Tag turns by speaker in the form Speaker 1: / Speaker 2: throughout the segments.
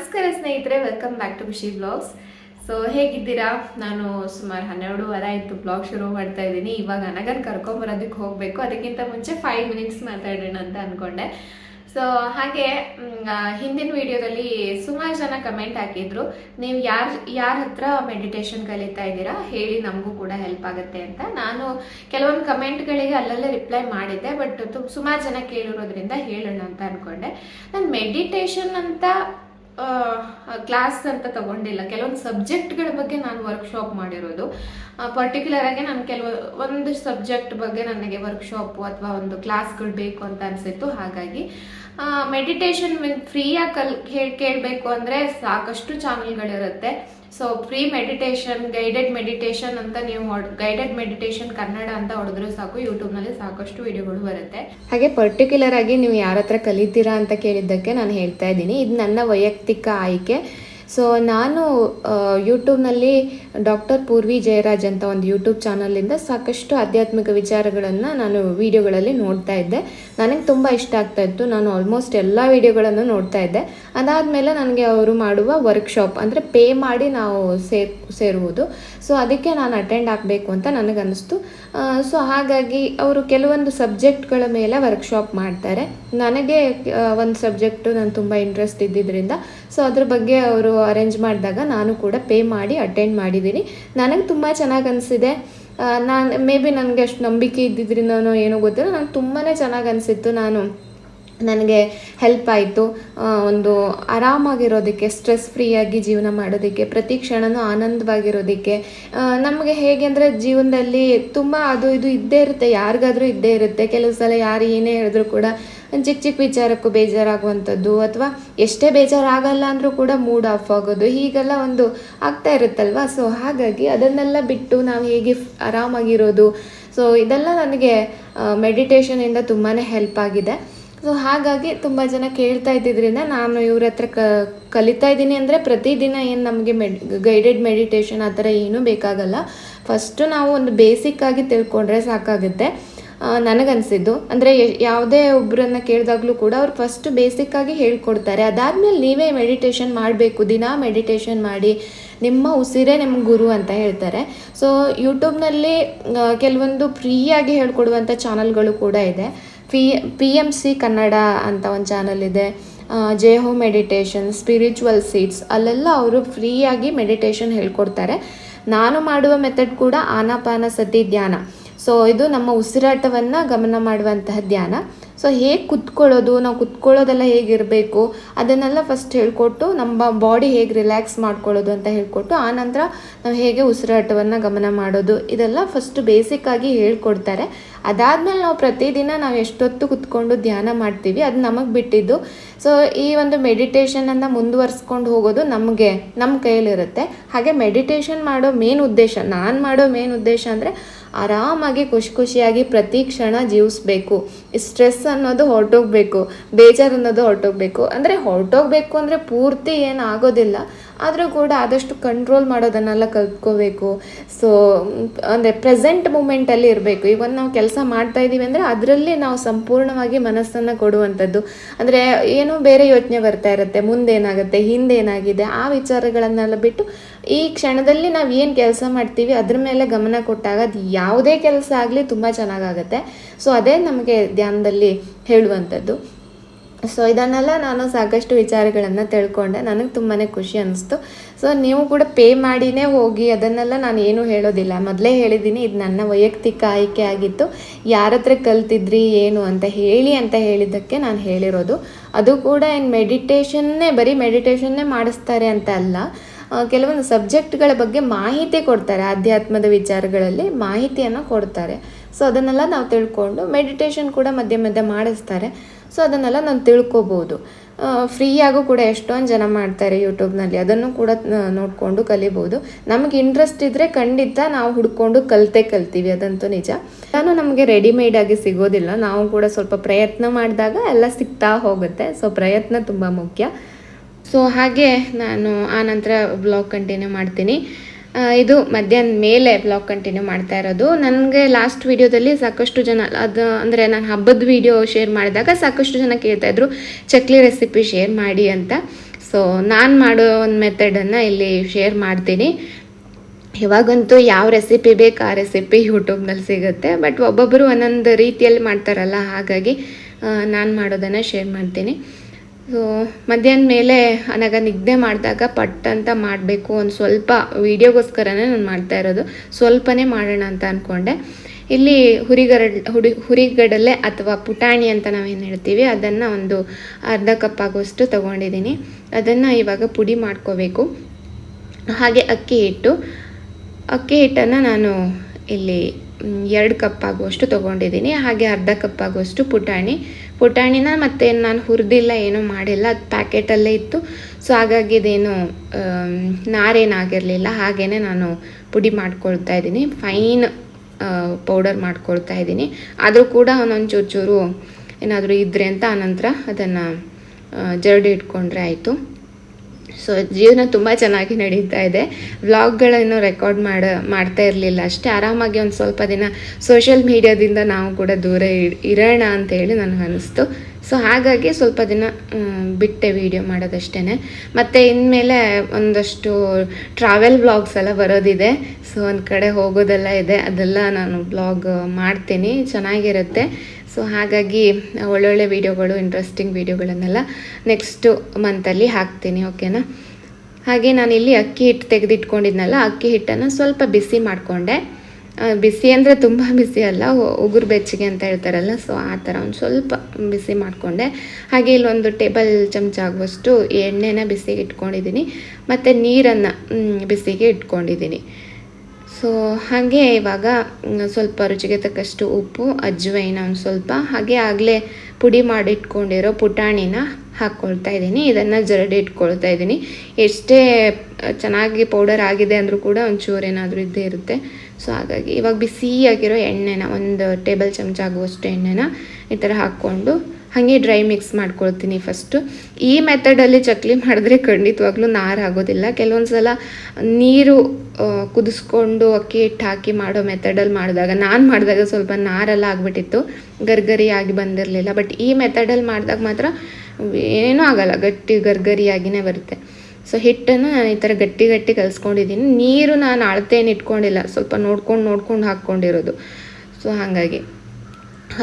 Speaker 1: ನಮಸ್ಕಾರ ಸ್ನೇಹಿತರೆ welcome back to Khushi blogs so ಹೇಗಿದ್ದೀರಾ? ನಾನು ಸುಮಾರು ಹನ್ನೆರಡು ವಾರ ಆಯಿತು ಬ್ಲಾಗ್ ಶುರು ಮಾಡ್ತಾ ಇದ್ದೀನಿ. ಇವಾಗ ನನಗನ್ ಕರ್ಕೊಂಬರೋದಕ್ಕೆ ಹೋಗಬೇಕು. ಅದಕ್ಕಿಂತ ಮುಂಚೆ ಫೈವ್ ಮಿನಿಟ್ಸ್ ಮಾತಾಡೋಣ ಅಂತ ಅಂದ್ಕೊಂಡೆ ಸೊ ಹಾಗೆ ಹಿಂದಿನ ವಿಡಿಯೋದಲ್ಲಿ ಸುಮಾರು ಜನ ಕಮೆಂಟ್ ಹಾಕಿದ್ರು. ನೀವು ಯಾರು, ಯಾರ ಹತ್ರ ಮೆಡಿಟೇಷನ್ ಕಲಿತಾ ಇದ್ದೀರಾ? ಹೇಳಿ ನಮಗೂ ಕೂಡ ಹೆಲ್ಪ್ ಆಗುತ್ತೆ ಅಂತ. ನಾನು ಕೆಲವೊಂದು ಕಮೆಂಟ್ಗಳಿಗೆ ಅಲ್ಲಲ್ಲೇ ರಿಪ್ಲೈ ಮಾಡಿದ್ದೆ ಬಟ್ ಸುಮಾರು ಜನ ಕೇಳಿರೋದ್ರಿಂದ ಹೇಳೋಣ ಅಂತ ಅನ್ಕೊಂಡೆ. ನಾನು ಮೆಡಿಟೇಷನ್ ಅಂತ ಕ್ಲಾಸ್ ಅಂತ ತಗೊಂಡಿಲ್ಲ. ಕೆಲವೊಂದು ಸಬ್ಜೆಕ್ಟ್ಗಳ ಬಗ್ಗೆ ನಾನು ವರ್ಕ್ಶಾಪ್ ಮಾಡಿರೋದು. ಪರ್ಟಿಕ್ಯುಲರ್ ಆಗಿ ನಾನು ಕೆಲವು, ಒಂದು ಸಬ್ಜೆಕ್ಟ್ ಬಗ್ಗೆ ನನಗೆ ವರ್ಕ್ಶಾಪ್ ಅಥವಾ ಒಂದು ಕ್ಲಾಸ್ಗಳು ಬೇಕು ಅಂತ ಅನಿಸಿತ್ತು. ಹಾಗಾಗಿ ಮೆಡಿಟೇಷನ್ ಫ್ರೀಯಾಗಿ ಕಲ್ ಕೇಳಬೇಕು ಅಂದರೆ ಸಾಕಷ್ಟು ಚಾನಲ್ಗಳಿರುತ್ತೆ so free meditation guided meditation ಅಂತ ನೀವು ಗೈಡೆಡ್ ಮೆಡಿಟೇಷನ್ ಕನ್ನಡ ಅಂತ ಹೊಡೆದ್ರೆ ಸಾಕು ಯೂಟ್ಯೂಬ್ನಲ್ಲಿ ಸಾಕಷ್ಟು ವಿಡಿಯೋಗಳು ಬರುತ್ತೆ. ಹಾಗೆ ಪರ್ಟಿಕ್ಯುಲರ್ ಆಗಿ ನೀವು ಯಾರ ಹತ್ರ ಕಲಿತೀರಾ ಅಂತ ಕೇಳಿದ್ದಕ್ಕೆ ನಾನು ಹೇಳ್ತಾ ಇದ್ದೀನಿ. ಇದು ನನ್ನ ವೈಯಕ್ತಿಕ ಆಯ್ಕೆ. ಸೊ ನಾನು ಯೂಟ್ಯೂಬ್ನಲ್ಲಿ ಡಾಕ್ಟರ್ ಪೂರ್ವಿ ಜಯರಾಜ್ ಅಂತ ಒಂದು ಯೂಟ್ಯೂಬ್ ಚಾನಲಿಂದ ಸಾಕಷ್ಟು ಆಧ್ಯಾತ್ಮಿಕ ವಿಚಾರಗಳನ್ನು ನಾನು ವೀಡಿಯೋಗಳಲ್ಲಿ ನೋಡ್ತಾ ಇದ್ದೆ. ನನಗೆ ತುಂಬ ಇಷ್ಟ ಆಗ್ತಾ ಇತ್ತು. ನಾನು ಆಲ್ಮೋಸ್ಟ್ ಎಲ್ಲ ವೀಡಿಯೋಗಳನ್ನು ನೋಡ್ತಾ ಇದ್ದೆ. ಅದಾದಮೇಲೆ ನನಗೆ ಅವರು ಮಾಡುವ ವರ್ಕ್ಶಾಪ್ ಅಂದರೆ ಪೇ ಮಾಡಿ ನಾವು ಸೇರ್ ಸೇರುವುದು ಸೊ ಅದಕ್ಕೆ ನಾನು ಅಟೆಂಡ್ ಆಗಬೇಕು ಅಂತ ನನಗನ್ನಿಸ್ತು. ಸೊ ಹಾಗಾಗಿ ಅವರು ಕೆಲವೊಂದು ಸಬ್ಜೆಕ್ಟ್ಗಳ ಮೇಲೆ ವರ್ಕ್ಶಾಪ್ ಮಾಡ್ತಾರೆ. ನನಗೆ ಒಂದು ಸಬ್ಜೆಕ್ಟು ನಾನು ತುಂಬ ಇಂಟ್ರೆಸ್ಟ್ ಇದ್ದಿದ್ದರಿಂದ ಸೊ ಅದ್ರ ಬಗ್ಗೆ ಅವರು ಅರೇಂಜ್ ಮಾಡಿದಾಗ ನಾನು ಕೂಡ ಪೇ ಮಾಡಿ ಅಟೆಂಡ್ ಮಾಡಿದ್ದೀನಿ. ನನಗೆ ತುಂಬ ಚೆನ್ನಾಗಿ ಅನಿಸಿದೆ. ನಾನು ಮೇ ಬಿ ನನಗೆ ಅಷ್ಟು ನಂಬಿಕೆ ಇದ್ದಿದ್ರಿಂದನೋ ಏನೋ ಗೊತ್ತಿಲ್ಲ. ನಾನು ತುಂಬಾ ಚೆನ್ನಾಗಿ ಅನಿಸಿತ್ತು. ನಾನು ನನಗೆ ಹೆಲ್ಪ್ ಆಯಿತು. ಒಂದು ಆರಾಮಾಗಿರೋದಕ್ಕೆ ಸ್ಟ್ರೆಸ್ ಫ್ರೀಯಾಗಿ ಜೀವನ ಮಾಡೋದಕ್ಕೆ, ಪ್ರತಿ ಕ್ಷಣನೂ ಆನಂದವಾಗಿರೋದಕ್ಕೆ ನಮಗೆ ಹೇಗೆ ಅಂದರೆ ಜೀವನದಲ್ಲಿ ತುಂಬ ಅದು ಇದು ಇದ್ದೇ ಇರುತ್ತೆ, ಯಾರಿಗಾದರೂ ಇದ್ದೇ ಇರುತ್ತೆ. ಕೆಲವು ಸಲ ಯಾರು ಏನೇ ಹೇಳಿದ್ರು ಕೂಡ ಚಿಕ್ಕ ಚಿಕ್ಕ ವಿಚಾರಕ್ಕೂ ಬೇಜಾರಾಗುವಂಥದ್ದು, ಅಥವಾ ಎಷ್ಟೇ ಬೇಜಾರಾಗಲ್ಲ ಅಂದರೂ ಕೂಡ ಮೂಡ್ ಆಫ್ ಆಗೋದು, ಹೀಗೆಲ್ಲ ಒಂದು ಆಗ್ತಾ ಇರುತ್ತಲ್ವ? ಸೊ ಹಾಗಾಗಿ ಅದನ್ನೆಲ್ಲ ಬಿಟ್ಟು ನಾವು ಹೇಗೆ ಆರಾಮಾಗಿರೋದು? ಸೊ ಇದೆಲ್ಲ ನನಗೆ ಮೆಡಿಟೇಷನಿಂದ ತುಂಬಾ ಹೆಲ್ಪ್ ಆಗಿದೆ. ಸೊ ಹಾಗಾಗಿ ತುಂಬ ಜನ ಕೇಳ್ತಾ ಇದ್ದಿದ್ರಿಂದ ನಾನು ಇವ್ರ ಹತ್ರ ಕ, ಕಲಿತಾ ಇದ್ದೀನಿ ಅಂದರೆ ಪ್ರತಿದಿನ ಏನು ನಮಗೆ ಮೆಡ್ ಗೈಡೆಡ್ ಮೆಡಿಟೇಷನ್ ಆ ಥರ ಏನೂ ಬೇಕಾಗಲ್ಲ. ಫಸ್ಟು ನಾವು ಒಂದು ಬೇಸಿಕ್ ಆಗಿ ತಿಳ್ಕೊಂಡ್ರೆ ಸಾಕಾಗುತ್ತೆ. ನನಗನ್ಸಿದ್ದು. ಅಂದರೆ ಯಾವುದೇ ಒಬ್ಬರನ್ನ ಕೇಳಿದಾಗಲೂ ಕೂಡ ಅವ್ರು ಫಸ್ಟ್ ಬೇಸಿಕ್ಕಾಗಿ ಹೇಳ್ಕೊಡ್ತಾರೆ. ಅದಾದಮೇಲೆ ನೀವೇ ಮೆಡಿಟೇಷನ್ ಮಾಡಬೇಕು. ದಿನ ಮೆಡಿಟೇಷನ್ ಮಾಡಿ. ನಿಮ್ಮ ಉಸಿರೇ ನಿಮ್ಮ ಗುರು ಅಂತ ಹೇಳ್ತಾರೆ. ಸೊ ಯೂಟ್ಯೂಬ್ನಲ್ಲಿ ಕೆಲವೊಂದು ಫ್ರೀಯಾಗಿ ಹೇಳ್ಕೊಡುವಂಥ ಚಾನಲ್ಗಳು ಕೂಡ ಇದೆ. P P M C Kannada ಅಂತ ಒಂದು ಚಾನಲ್ ಇದೆ. ಜೆ ಹೋ ಮೆಡಿಟೇಷನ್ ಸ್ಪಿರಿಚುವಲ್ ಸೀಟ್ಸ್ ಅಲ್ಲೆಲ್ಲ ಅವರು ಫ್ರೀಯಾಗಿ ಮೆಡಿಟೇಷನ್ ಹೇಳ್ಕೊಡ್ತಾರೆ. ನಾನು ಮಾಡುವ ಮೆಥಡ್ ಕೂಡ ಆನಾಪಾನ ಸತಿ ಧ್ಯಾನ. ಸೊ ಇದು ನಮ್ಮ ಉಸಿರಾಟವನ್ನು ಗಮನ ಮಾಡುವಂತಹ ಧ್ಯಾನ. ಸೊ ಹೇಗೆ ಕುತ್ಕೊಳ್ಳೋದು, ನಾವು ಕುತ್ಕೊಳ್ಳೋದೆಲ್ಲ ಹೇಗಿರಬೇಕು, ಅದನ್ನೆಲ್ಲ ಫಸ್ಟ್ ಹೇಳ್ಕೊಟ್ಟು ನಮ್ಮ ಬಾಡಿ ಹೇಗೆ ರಿಲ್ಯಾಕ್ಸ್ ಮಾಡ್ಕೊಳ್ಳೋದು ಅಂತ ಹೇಳ್ಕೊಟ್ಟು ಆನಂತರ ನಾವು ಹೇಗೆ ಉಸಿರಾಟವನ್ನು ಗಮನ ಮಾಡೋದು, ಇದೆಲ್ಲ ಫಸ್ಟ್ ಬೇಸಿಕ್ಕಾಗಿ ಹೇಳ್ಕೊಡ್ತಾರೆ. ಅದಾದಮೇಲೆ ನಾವು ಪ್ರತಿದಿನ ನಾವು ಎಷ್ಟೊತ್ತು ಕುತ್ಕೊಂಡು ಧ್ಯಾನ ಮಾಡ್ತೀವಿ, ಅದು ನಮಗೆ ಬಿಟ್ಟಿದ್ದು. ಸೊ ಈ ಒಂದು ಮೆಡಿಟೇಷನನ್ನು ಮುಂದುವರ್ಸ್ಕೊಂಡು ಹೋಗೋದು ನಮಗೆ ನಮ್ಮ ಕೈಯಲ್ಲಿರುತ್ತೆ. ಹಾಗೆ ಮೆಡಿಟೇಷನ್ ಮಾಡೋ ಮೇನ್ ಉದ್ದೇಶ, ನಾನು ಮಾಡೋ ಮೇನ್ ಉದ್ದೇಶ ಅಂದರೆ ಆರಾಮಾಗಿ ಖುಷಿ ಖುಷಿಯಾಗಿ ಪ್ರತಿ ಕ್ಷಣ ಜೀವಿಸ್ಬೇಕು. ಸ್ಟ್ರೆಸ್ ಅನ್ನೋದು ಹೊರಟೋಗ್ಬೇಕು. ಬೇಜಾರು ಅನ್ನೋದು ಹೊರಟೋಗ್ಬೇಕು. ಅಂದರೆ ಹೊರಟೋಗ್ಬೇಕು ಅಂದರೆ ಪೂರ್ತಿ ಏನು ಆಗೋದಿಲ್ಲ. ಆದರೂ ಕೂಡ ಆದಷ್ಟು ಕಂಟ್ರೋಲ್ ಮಾಡೋದನ್ನೆಲ್ಲ ಕಲ್ತ್ಕೋಬೇಕು. ಸೊ ಅಂದರೆ ಪ್ರೆಸೆಂಟ್ ಮೂಮೆಂಟಲ್ಲಿ ಇರಬೇಕು. ಇವನ್ ನಾವು ಕೆಲಸ ಮಾಡ್ತಾ ಇದ್ದೀವಿ ಅಂದರೆ ಅದರಲ್ಲಿ ನಾವು ಸಂಪೂರ್ಣವಾಗಿ ಮನಸ್ಸನ್ನು ಕೊಡುವಂಥದ್ದು. ಅಂದರೆ ಏನೋ ಬೇರೆ ಯೋಚನೆ ಬರ್ತಾ ಇರುತ್ತೆ. ಮುಂದೇನಾಗುತ್ತೆ, ಹಿಂದೇನಾಗಿದೆ, ಆ ವಿಚಾರಗಳನ್ನೆಲ್ಲ ಬಿಟ್ಟು ಈ ಕ್ಷಣದಲ್ಲಿ ನಾವು ಏನು ಕೆಲಸ ಮಾಡ್ತೀವಿ ಅದ್ರ ಮೇಲೆ ಗಮನ ಕೊಟ್ಟಾಗ ಅದು ಯಾವುದೇ ಕೆಲಸ ಆಗಲಿ ತುಂಬ ಚೆನ್ನಾಗಾಗುತ್ತೆ. ಸೊ ಅದೇ ನಮಗೆ ಧ್ಯಾನದಲ್ಲಿ ಹೇಳುವಂಥದ್ದು. ಸೊ ಇದನ್ನೆಲ್ಲ ನಾನು ಸಾಕಷ್ಟು ವಿಚಾರಗಳನ್ನು ತಿಳ್ಕೊಂಡೆ. ನನಗೆ ತುಂಬಾ ಖುಷಿ ಅನ್ನಿಸ್ತು ಸೊ ನೀವು ಕೂಡ ಪೇ ಮಾಡಿನೇ ಹೋಗಿ ಅದನ್ನೆಲ್ಲ ನಾನು ಏನೂ ಹೇಳೋದಿಲ್ಲ. ಮೊದಲೇ ಹೇಳಿದ್ದೀನಿ ಇದು ನನ್ನ ವೈಯಕ್ತಿಕ ಆಯ್ಕೆ ಆಗಿತ್ತು. ಯಾರ ಹತ್ರ ಕಲ್ತಿದ್ರಿ, ಏನು ಅಂತ ಹೇಳಿ ಅಂತ ಹೇಳಿದ್ದಕ್ಕೆ ನಾನು ಹೇಳಿರೋದು. ಅದು ಕೂಡ ಏನು ಮೆಡಿಟೇಷನ್ನೇ ಬರೀ ಮೆಡಿಟೇಷನ್ನೇ ಮಾಡಿಸ್ತಾರೆ ಅಂತ ಅಲ್ಲ. ಕೆಲವೊಂದು ಸಬ್ಜೆಕ್ಟ್ಗಳ ಬಗ್ಗೆ ಮಾಹಿತಿ ಕೊಡ್ತಾರೆ, ಆಧ್ಯಾತ್ಮದ ವಿಚಾರಗಳಲ್ಲಿ ಮಾಹಿತಿಯನ್ನು ಕೊಡ್ತಾರೆ. ಸೊ ಅದನ್ನೆಲ್ಲ ನಾವು ತಿಳ್ಕೊಂಡು ಮೆಡಿಟೇಷನ್ ಕೂಡ ಮಧ್ಯೆ ಮಧ್ಯೆ ಮಾಡಿಸ್ತಾರೆ. ಸೊ ಅದನ್ನೆಲ್ಲ ನಾನು ತಿಳ್ಕೊಬೋದು. ಫ್ರೀಯಾಗೂ ಕೂಡ ಎಷ್ಟೊಂದು ಜನ ಮಾಡ್ತಾರೆ ಯೂಟ್ಯೂಬ್ನಲ್ಲಿ ಅದನ್ನು ಕೂಡ ನೋಡಿಕೊಂಡು ಕಲಿಬೋದು. ನಮಗೆ ಇಂಟ್ರೆಸ್ಟ್ ಇದ್ದರೆ ಖಂಡಿತ ನಾವು ಹುಡ್ಕೊಂಡು ಕಲಿತೆ ಕಲ್ತೀವಿ, ಅದಂತೂ ನಿಜ. ನಾನು ನಮಗೆ ರೆಡಿಮೇಡ್ ಆಗಿ ಸಿಗೋದಿಲ್ಲ. ನಾವು ಕೂಡ ಸ್ವಲ್ಪ ಪ್ರಯತ್ನ ಮಾಡಿದಾಗ ಎಲ್ಲ ಸಿಗ್ತಾ ಹೋಗುತ್ತೆ. ಸೊ ಪ್ರಯತ್ನ ತುಂಬ ಮುಖ್ಯ. ಸೊ ಹಾಗೆ ನಾನು ಆ ನಂತರ ಬ್ಲಾಗ್ ಕಂಟಿನ್ಯೂ ಮಾಡ್ತೀನಿ. ಇದು ಮಧ್ಯಾಹ್ನ ಮೇಲೆ ಬ್ಲಾಗ್ ಕಂಟಿನ್ಯೂ ಮಾಡ್ತಾ ಇರೋದು. ನನಗೆ ಲಾಸ್ಟ್ ವಿಡಿಯೋದಲ್ಲಿ ಸಾಕಷ್ಟು ಜನ, ಅದು ಅಂದರೆ ನಾನು ಹಬ್ಬದ ವಿಡಿಯೋ ಶೇರ್ ಮಾಡಿದಾಗ ಸಾಕಷ್ಟು ಜನ ಕೇಳ್ತಾ ಇದ್ರು, ಚಕ್ಲಿ ರೆಸಿಪಿ ಶೇರ್ ಮಾಡಿ ಅಂತ. ಸೊ ನಾನು ಮಾಡೋ ಒಂದು ಮೆಥಡನ್ನು ಇಲ್ಲಿ ಶೇರ್ ಮಾಡ್ತೀನಿ. ಇವಾಗಂತೂ ಯಾವ ರೆಸಿಪಿ ಬೇಕು ಆ ರೆಸಿಪಿ ಯೂಟ್ಯೂಬ್ನಲ್ಲಿ ಸಿಗುತ್ತೆ. ಬಟ್ ಒಬ್ಬೊಬ್ಬರು ಒಂದೊಂದು ರೀತಿಯಲ್ಲಿ ಮಾಡ್ತಾರಲ್ಲ, ಹಾಗಾಗಿ ನಾನು ಮಾಡೋದನ್ನು ಶೇರ್ ಮಾಡ್ತೀನಿ. ಸೊ ಮಧ್ಯಾಹ್ನ ಮೇಲೆ ನನಗೆ ನಿದ್ದೆ ಮಾಡಿದಾಗ ಪಟ್ ಅಂತ ಮಾಡಬೇಕು ಒಂದು ಸ್ವಲ್ಪ ವೀಡಿಯೋಗೋಸ್ಕರನೇ ನಾನು ಮಾಡ್ತಾ ಇರೋದು. ಸ್ವಲ್ಪನೇ ಮಾಡೋಣ ಅಂತ ಅಂದ್ಕೊಂಡೆ ಇಲ್ಲಿ ಹುರಿಗರಡ್, ಹುಡಿ, ಹುರಿಗಡಲೆ ಅಥವಾ ಪುಟಾಣಿ ಅಂತ ನಾವೇನು ಹೇಳ್ತೀವಿ, ಅದನ್ನು ಒಂದು ಅರ್ಧ ಕಪ್ ಆಗುವಷ್ಟು ತೊಗೊಂಡಿದ್ದೀನಿ. ಅದನ್ನು ಇವಾಗ ಪುಡಿ ಮಾಡ್ಕೋಬೇಕು. ಹಾಗೆ ಅಕ್ಕಿ ಹಿಟ್ಟು. ಅಕ್ಕಿ ಹಿಟ್ಟನ್ನು ನಾನು ಇಲ್ಲಿ ಎರಡು ಕಪ್ ಆಗುವಷ್ಟು ತೊಗೊಂಡಿದ್ದೀನಿ. ಹಾಗೆ ಅರ್ಧ ಕಪ್ ಆಗುವಷ್ಟು ಪುಟಾಣಿ. ಪುಟಾಣಿನ ಮತ್ತೆ ನಾನು ಹುರಿದಿಲ್ಲ, ಏನೂ ಮಾಡಿಲ್ಲ. ಅದು ಪ್ಯಾಕೆಟಲ್ಲೇ ಇತ್ತು. ಸೊ ಹಾಗಾಗಿ ಇದೇನು ನಾರೇನಾಗಿರಲಿಲ್ಲ. ಹಾಗೇ ನಾನು ಪುಡಿ ಮಾಡ್ಕೊಳ್ತಾ ಇದ್ದೀನಿ. ಫೈನ್ ಪೌಡರ್ ಮಾಡ್ಕೊಳ್ತಾ ಇದ್ದೀನಿ. ಆದರೂ ಕೂಡ ಒಂದೊಂದು ಚೂರು ಚೂರು ಏನಾದರೂ ಇದ್ದರೆ ಅಂತ ಆನಂತರ ಅದನ್ನು ಜರಡಿ ಇಟ್ಕೊಂಡ್ರೆ ಆಯಿತು. ಸೊ ಜೀವನ ತುಂಬ ಚೆನ್ನಾಗಿ ನಡೀತಾ ಇದೆ. ವ್ಲಾಗ್ಗಳನ್ನು ರೆಕಾರ್ಡ್ ಮಾಡ, ಮಾಡ್ತಾ ಇರಲಿಲ್ಲ ಅಷ್ಟೇ. ಆರಾಮಾಗಿ ಒಂದು ಸ್ವಲ್ಪ ದಿನ ಸೋಷಿಯಲ್ ಮೀಡಿಯಾದಿಂದ ನಾವು ಕೂಡ ದೂರ ಇರ್- ಇರೋಣ ಅಂತ ಹೇಳಿ ನನಗೆ ಅನಿಸ್ತು. ಸೊ ಹಾಗಾಗಿ ಸ್ವಲ್ಪ ದಿನ ಬಿಟ್ಟೆ ವಿಡಿಯೋ ಮಾಡೋದಷ್ಟೇ ಮತ್ತು ಇನ್ಮೇಲೆ ಒಂದಷ್ಟು ಟ್ರಾವೆಲ್ ಬ್ಲಾಗ್ಸ್ ಎಲ್ಲ ಬರೋದಿದೆ. ಸೊ ಒಂದು ಕಡೆ ಹೋಗೋದೆಲ್ಲ ಇದೆ. ಅದೆಲ್ಲ ನಾನು ಬ್ಲಾಗ್ ಮಾಡ್ತೀನಿ. ಚೆನ್ನಾಗಿರುತ್ತೆ. ಸೊ ಹಾಗಾಗಿ ಒಳ್ಳೊಳ್ಳೆ ವೀಡಿಯೋಗಳು ಇಂಟ್ರೆಸ್ಟಿಂಗ್ ವೀಡಿಯೋಗಳನ್ನೆಲ್ಲ ನೆಕ್ಸ್ಟು ಮಂತಲ್ಲಿ ಹಾಕ್ತೀನಿ ಓಕೆನಾ ಹಾಗೆ ನಾನು ಇಲ್ಲಿ ಅಕ್ಕಿ ಹಿಟ್ಟು ತೆಗೆದಿಟ್ಕೊಂಡಿದ್ನಲ್ಲ, ಅಕ್ಕಿ ಹಿಟ್ಟನ್ನು ಸ್ವಲ್ಪ ಬಿಸಿ ಮಾಡಿಕೊಂಡೆ. ಬಿಸಿ ಅಂದರೆ ತುಂಬ ಬಿಸಿ ಅಲ್ಲ ಉಗುರು ಬೆಚ್ಚಗೆ ಅಂತ ಹೇಳ್ತಾರಲ್ಲ ಸೊ ಆ ಥರ ಒಂದು ಸ್ವಲ್ಪ ಬಿಸಿ ಮಾಡಿಕೊಂಡೆ. ಹಾಗೆ ಇಲ್ಲೊಂದು ಟೇಬಲ್ ಚಮಚ ಆಗುವಷ್ಟು ಎಣ್ಣೆನ ಬಿಸಿಗೆ ಇಟ್ಕೊಂಡಿದ್ದೀನಿ, ಮತ್ತು ನೀರನ್ನು ಬಿಸಿಗೆ ಇಟ್ಕೊಂಡಿದ್ದೀನಿ. ಸೊ ಹಾಗೆ ಇವಾಗ ಸ್ವಲ್ಪ ರುಚಿಗೆ ತಕ್ಕಷ್ಟು ಉಪ್ಪು ಅಜ್ವೈನ ಒಂದು ಸ್ವಲ್ಪ. ಹಾಗೆ ಆಗಲೇ ಪುಡಿ ಮಾಡಿಟ್ಕೊಂಡಿರೋ ಪುಟಾಣಿನ ಹಾಕ್ಕೊಳ್ತಾ ಇದ್ದೀನಿ. ಇದನ್ನು ಜರಡಿ ಇಟ್ಕೊಳ್ತಾ ಇದ್ದೀನಿ. ಎಷ್ಟೇ ಚೆನ್ನಾಗಿ ಪೌಡರ್ ಆಗಿದೆ ಅಂದರೂ ಕೂಡ ಒಂಚೂರು ಏನಾದರೂ ಇದ್ದೇ ಇರುತ್ತೆ. ಸೊ ಹಾಗಾಗಿ ಇವಾಗ ಬಿಸಿಯಾಗಿರೋ ಎಣ್ಣೆನ, ಒಂದು ಟೇಬಲ್ ಚಮಚ ಆಗುವಷ್ಟು ಎಣ್ಣೆನ ಈ ಥರ ಹಾಕ್ಕೊಂಡು ಹಾಗೆ ಡ್ರೈ ಮಿಕ್ಸ್ ಮಾಡ್ಕೊಳ್ತೀನಿ ಫಸ್ಟು. ಈ ಮೆಥಡಲ್ಲಿ ಚಕ್ಲಿ ಮಾಡಿದ್ರೆ ಖಂಡಿತವಾಗ್ಲೂ ನಾರು ಆಗೋದಿಲ್ಲ ಕೆಲವೊಂದು ಸಲ ನೀರು ಕುದಿಸ್ಕೊಂಡು ಅಕ್ಕಿ ಹಿಟ್ಟು ಹಾಕಿ ಮಾಡೋ ಮೆಥಡಲ್ಲಿ ಮಾಡಿದಾಗ, ನಾನು ಮಾಡಿದಾಗ ಸ್ವಲ್ಪ ನಾರೆಲ್ಲ ಆಗಿಬಿಟ್ಟಿತ್ತು. ಗರ್ಗರಿಯಾಗಿ ಬಂದಿರಲಿಲ್ಲ. ಬಟ್ ಈ ಮೆಥಡಲ್ಲಿ ಮಾಡಿದಾಗ ಮಾತ್ರ ಏನೂ ಆಗಲ್ಲ. ಗಟ್ಟಿ ಗರ್ಗರಿಯಾಗಿನೇ ಬರುತ್ತೆ. ಸೊ ಹಿಟ್ಟನ್ನು ನಾನು ಈ ಥರ ಗಟ್ಟಿ ಗಟ್ಟಿ ಕಲಿಸ್ಕೊಂಡಿದ್ದೀನಿ. ನೀರು ನಾನು ಅಳತೇನು ಇಟ್ಕೊಂಡಿಲ್ಲ. ಸ್ವಲ್ಪ ನೋಡ್ಕೊಂಡು ನೋಡ್ಕೊಂಡು ಹಾಕ್ಕೊಂಡಿರೋದು. ಸೊ ಹಾಗಾಗಿ.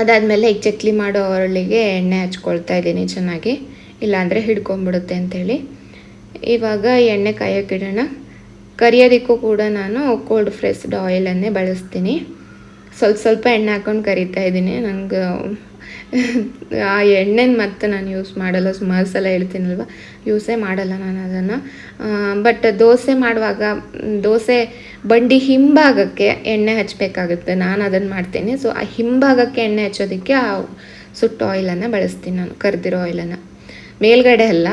Speaker 1: ಅದಾದಮೇಲೆ ಈಗ ಚಕ್ಲಿ ಮಾಡೋ ಅವರಳಿಗೆ ಎಣ್ಣೆ ಹಚ್ಕೊಳ್ತಾ ಇದ್ದೀನಿ ಚೆನ್ನಾಗಿ. ಇಲ್ಲಾಂದರೆ ಹಿಡ್ಕೊಂಬಿಡುತ್ತೆ ಅಂಥೇಳಿ. ಇವಾಗ ಎಣ್ಣೆ ಕಾಯೋಕ್ಕಿಡೋಣ ಕರಿಯೋದಕ್ಕೂ ಕೂಡ ನಾನು ಕೋಲ್ಡ್ ಫ್ರೆಸ್ಡ್ ಆಯಿಲನ್ನೇ ಬಳಸ್ತೀನಿ. ಸ್ವಲ್ಪ ಸ್ವಲ್ಪ ಎಣ್ಣೆ ಹಾಕೊಂಡು ಕರಿತಾ ಇದ್ದೀನಿ. ನನಗೆ ಆ ಎಣ್ಣೆನ ಮತ್ತೆ ನಾನು ಯೂಸ್ ಮಾಡಲ್ಲ. ಸುಮಾರು ಸಲ ಹೇಳ್ತೀನಲ್ವ? ಯೂಸೇ ಮಾಡಲ್ಲ ನಾನು ಅದನ್ನು. ಬಟ್ ದೋಸೆ ಮಾಡುವಾಗ, ದೋಸೆ ಬಂಡಿ ಹಿಂಭಾಗಕ್ಕೆ ಎಣ್ಣೆ ಹಚ್ಚಬೇಕಾಗುತ್ತೆ ನಾನು ಅದನ್ನು ಮಾಡ್ತೀನಿ. ಸೊ ಆ ಹಿಂಭಾಗಕ್ಕೆ ಎಣ್ಣೆ ಹಚ್ಚೋದಕ್ಕೆ ಆ ಸುಟ್ಟು ಆಯಿಲನ್ನು ಬಳಸ್ತೀನಿ ನಾನು. ಕರೆದಿರೋ ಆಯಿಲನ್ನು ಮೇಲ್ಗಡೆ ಅಲ್ಲ,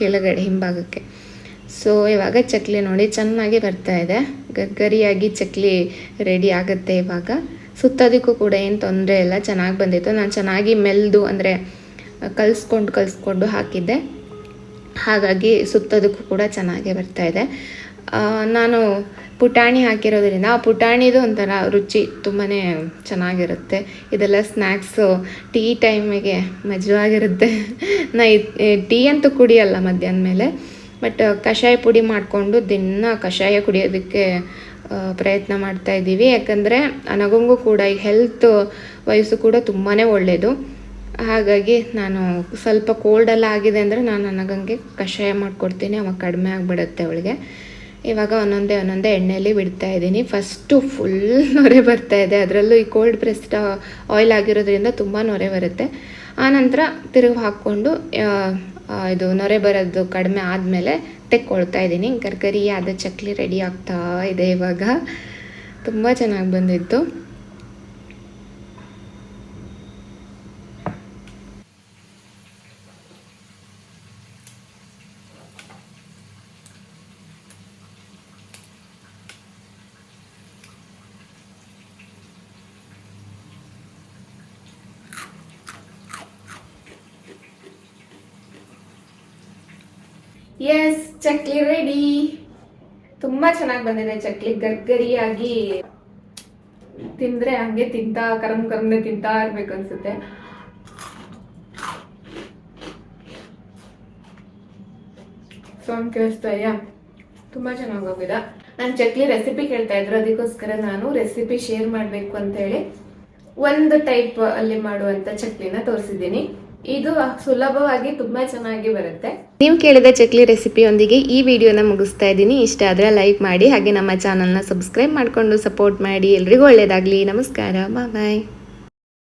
Speaker 1: ಕೆಳಗಡೆ, ಹಿಂಭಾಗಕ್ಕೆ. ಸೊ ಇವಾಗ ಚಕ್ಲಿ ನೋಡಿ ಚೆನ್ನಾಗಿ ಬರ್ತಾ ಇದೆ. ಗರಿಯಾಗಿ ಚಕ್ಲಿ ರೆಡಿ ಆಗುತ್ತೆ ಇವಾಗ. ಸುತ್ತೋದಕ್ಕೂ ಕೂಡ ಏನು ತೊಂದರೆ ಇಲ್ಲ, ಚೆನ್ನಾಗಿ ಬಂದಿತ್ತು. ನಾನು ಚೆನ್ನಾಗಿ ಮೆಲ್ದು ಅಂದರೆ ಕಲಿಸ್ಕೊಂಡು ಕಲಿಸ್ಕೊಂಡು ಹಾಕಿದ್ದೆ. ಹಾಗಾಗಿ ಸುತ್ತೋದಕ್ಕೂ ಕೂಡ ಚೆನ್ನಾಗೇ ಬರ್ತಾ ಇದೆ. ನಾನು ಪುಟಾಣಿ ಹಾಕಿರೋದ್ರಿಂದ ಆ ಪುಟಾಣಿದು ಒಂಥರ ರುಚಿ ತುಂಬಾ ಚೆನ್ನಾಗಿರುತ್ತೆ. ಇದೆಲ್ಲ ಸ್ನ್ಯಾಕ್ಸು ಟೀ ಟೈಮಿಗೆ ಮಜವಾಗಿರುತ್ತೆ. ನಾ ಟೀ ಅಂತೂ ಕುಡಿಯಲ್ಲ ಮಧ್ಯಾಹ್ನ ಮೇಲೆ. ಬಟ್ ಕಷಾಯ ಪುಡಿ ಮಾಡಿಕೊಂಡು ದಿನ ಕಷಾಯ ಕುಡಿಯೋದಕ್ಕೆ ಪ್ರಯತ್ನ ಮಾಡ್ತಾ ಇದ್ದೀವಿ. ಯಾಕಂದರೆ ನನಗೊಂಗೂ ಕೂಡ ಈ ಹೆಲ್ತ್ ವಯಸ್ಸು ಕೂಡ ತುಂಬಾ ಒಳ್ಳೆಯದು ಹಾಗಾಗಿ ನಾನು ಸ್ವಲ್ಪ ಕೋಲ್ಡ್ ಎಲ್ಲ ಆಗಿದೆ ಅಂದರೆ ನಾನು ನನಗಂಗೆ ಕಷಾಯ ಮಾಡಿಕೊಡ್ತೀನಿ. ಅವಾಗ ಕಡಿಮೆ ಆಗಿಬಿಡುತ್ತೆ ಅವಳಿಗೆ. ಇವಾಗ ಒಂದೊಂದೇ ಒಂದೊಂದೇ ಎಣ್ಣೆಯಲ್ಲಿ ಬಿಡ್ತಾ ಇದ್ದೀನಿ. ಫಸ್ಟು ಫುಲ್ ನೊರೆ ಬರ್ತಾ ಇದೆ. ಅದರಲ್ಲೂ ಈ ಕೋಲ್ಡ್ ಪ್ರೆಸ್ಡ್ ಆಯಿಲ್ ಆಗಿರೋದ್ರಿಂದ ತುಂಬ ನೊರೆ ಬರುತ್ತೆ. ಆನಂತರ ತಿರುಗಿ ಹಾಕ್ಕೊಂಡು ಇದು ನೊರೆ ಬರೋದು ಕಡಿಮೆ ಆದಮೇಲೆ ತೆಕ್ಕೊಳ್ತಾ ಇದ್ದೀನಿ. ಕರ್ಕರಿ ಆದ ಚಕ್ಲಿ ರೆಡಿ ಆಗ್ತಾ ಇದೆ ಇವಾಗ. ತುಂಬ ಚೆನ್ನಾಗಿ ಬಂದಿತ್ತು. ಎಸ್ ಚಕ್ಲಿ ರೆಡಿ ತುಂಬಾ ಚೆನ್ನಾಗಿ ಬಂದಿದೆ ಚಕ್ಲಿ, ಗರ್ಗರಿಯಾಗಿ. ತಿಂದ್ರೆ ಹಂಗೆ ತಿಂತಾ, ಕರಮ್ ಕರಮ್ನೆ ತಿಂತಾ ಇರ್ಬೇಕು ಅನ್ಸುತ್ತೆ. ಸೌಂಡ್ ಕೇಳಿಸ್ತಾ ತುಂಬಾ ಚೆನ್ನಾಗಿ ಹೋಗಿದೆ. ನಾನು ಚಕ್ಲಿ ರೆಸಿಪಿ ಕೇಳ್ತಾ ಇದ್ರು, ಅದಕ್ಕೋಸ್ಕರ ನಾನು ರೆಸಿಪಿ ಶೇರ್ ಮಾಡಬೇಕು ಅಂತ ಹೇಳಿ ಒಂದು ಟೈಪ್ ಅಲ್ಲಿ ಮಾಡುವಂತ ಚಕ್ಲಿನ ತೋರಿಸಿದ್ದೀನಿ. ಇದು ಸುಲಭವಾಗಿ ತುಂಬಾ ಚೆನ್ನಾಗಿ ಬರುತ್ತೆ.
Speaker 2: ನೀವು ಕೇಳಿದ ಚಕ್ಲಿ ರೆಸಿಪಿಯೊಂದಿಗೆ ಈ ವಿಡಿಯೋನ ಮುಗಿಸ್ತಾ ಇದ್ದೀನಿ. ಇಷ್ಟ ಆದರೆ ಲೈಕ್ ಮಾಡಿ, ಹಾಗೆ ನಮ್ಮ ಚಾನಲ್ನ ಸಬ್ಸ್ಕ್ರೈಬ್ ಮಾಡಿಕೊಂಡು ಸಪೋರ್ಟ್ ಮಾಡಿ. ಎಲ್ರಿಗೂ ಒಳ್ಳೆಯದಾಗಲಿ ನಮಸ್ಕಾರ. ಬಾಯ್.